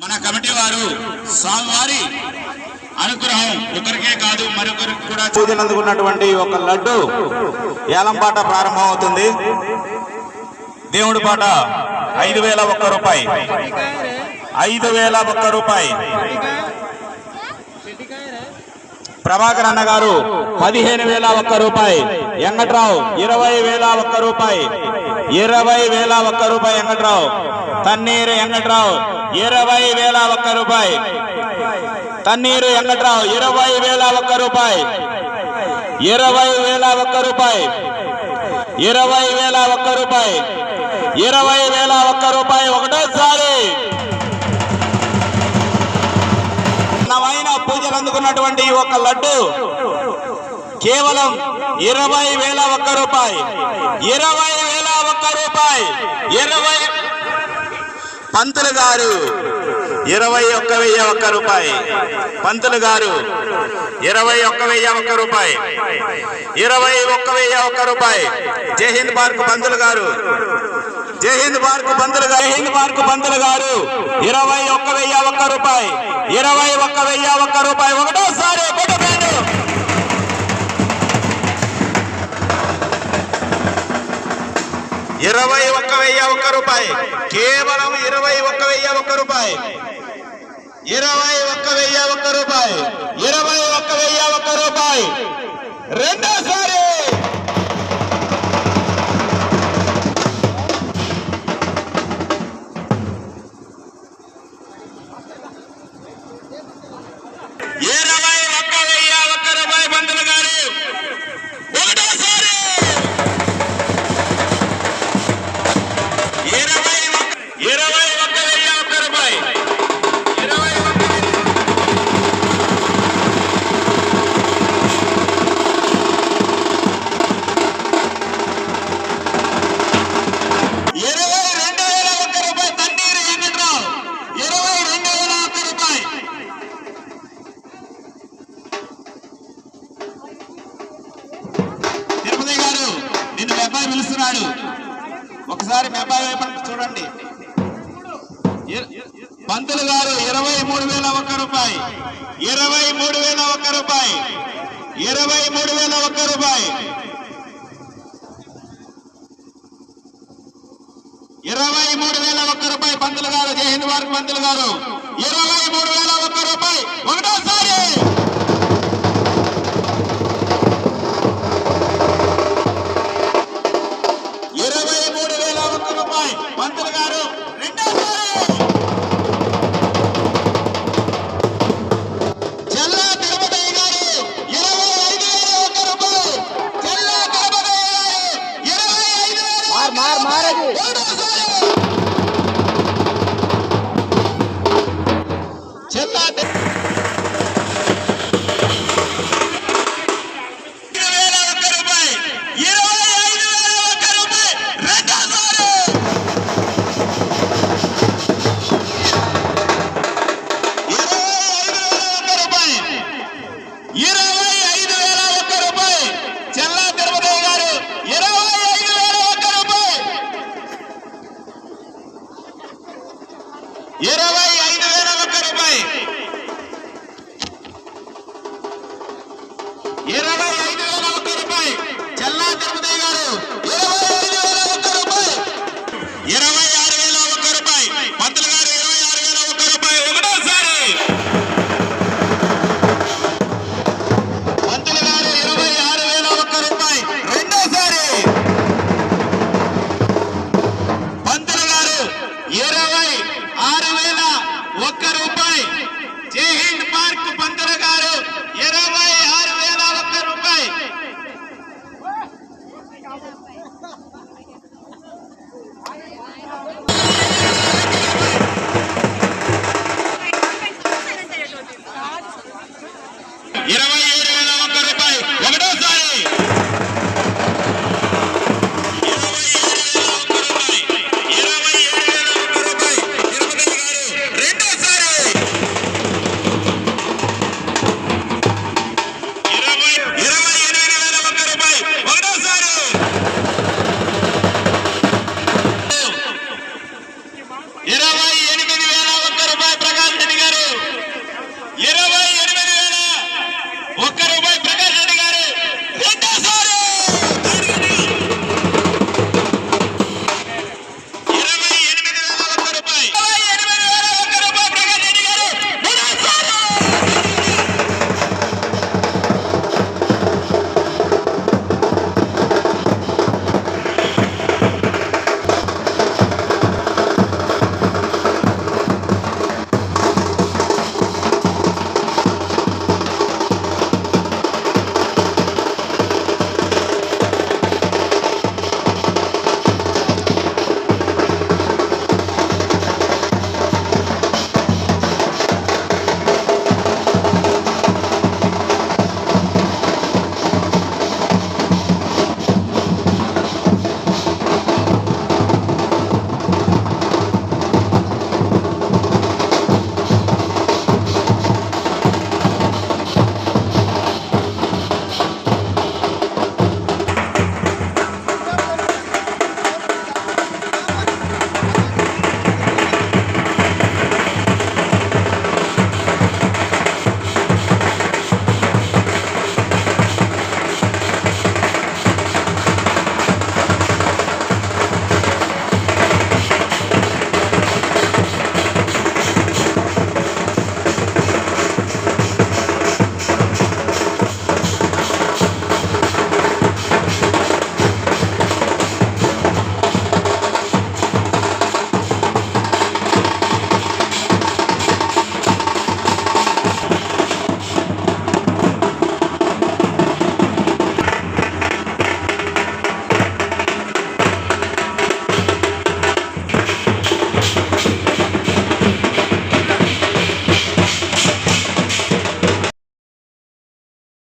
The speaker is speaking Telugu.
మన కమిటీ వారు స్వామివారి అనుగ్రహం. ఒకరికే కాదు మరొకరికి కూడా పూజలు ఒక లడ్డు ఏలంపాట ప్రారంభం అవుతుంది దేవుడి పాట ఐదు వేల ఒక్క రూపాయి. ఐదు వేల ఒక్క రూపాయి. ప్రభాకర్ అన్న గారు పదిహేను వేల ఒక్క రూపాయి. వెంకట్రావు ఇరవై వేల ఒక్క రూపాయి. ఇరవై వేల ఒక్క రూపాయి వెంకట్రావు. తన్నీరు వెంకట్రావు ఇరవై వేల ఒక్క రూపాయి. తన్నీరు వెంకట్రావు ఇరవై వేల ఒక్క రూపాయి. ఇరవై వేల ఒక్క రూపాయి. ఇరవై వేల ఒక్క రూపాయి. ఇరవై వేల ఒక్క రూపాయి ఒకటోసారి. పూజలు అందుకున్నటువంటి ఒక లడ్డు. కేవలం ఇరవై వేల ఒక్క రూపాయి. ఇరవై వేల ఒక్క రూపాయి. ఇరవై పంతులు గారు. ఇరవై ఒక్క వెయ్యి ఒక్క రూపాయి. పంతులు గారు ఇరవై ఒక్క వెయ్యి ఒక్క రూపాయి. ఇరవై ఒక్క వెయ్యి ఒక్క రూపాయి. జై హింద్ పార్క్ పంతులు గారు. జై హింద్ పార్క్ పంతులు గారు. జై హింద్ పార్క్ పంతులు గారు. ఇరవై ఒక్క వెయ్యి ఒక్క రూపాయి. ఇరవై ఒక్క వెయ్యి ఒక్క రూపాయి. ఒకటోసారి ఒకటో ఇరవై ఒక్క వెయ్యి ఒక్క రూపాయి. కేవలం ఇరవై ఒక్క వెయ్యి ఒక్క రూపాయి. ఇరవై ఒక్క వెయ్యి ఒక్క రూపాయి. ఇరవై ఒక్క వెయ్యి ఒక్క రూపాయి. రెండోసారి ఒకసారి మీ అబ్బాయి వైపు చూడండి పంతులు గారు ఇరవై మూడు వేల ఒక్క రూపాయి. ఇరవై మూడు వేల ఒక్క రూపాయి. ఇరవై మూడు వేల ఒక్క రూపాయి. ఇరవై మూడు వేల ఒక్క రూపాయి పంతులు గారు. జై హింద్ వారికి పంతులు గారు. ఇరవై మూడు వేల ఒక్క రూపాయి. ఒకటో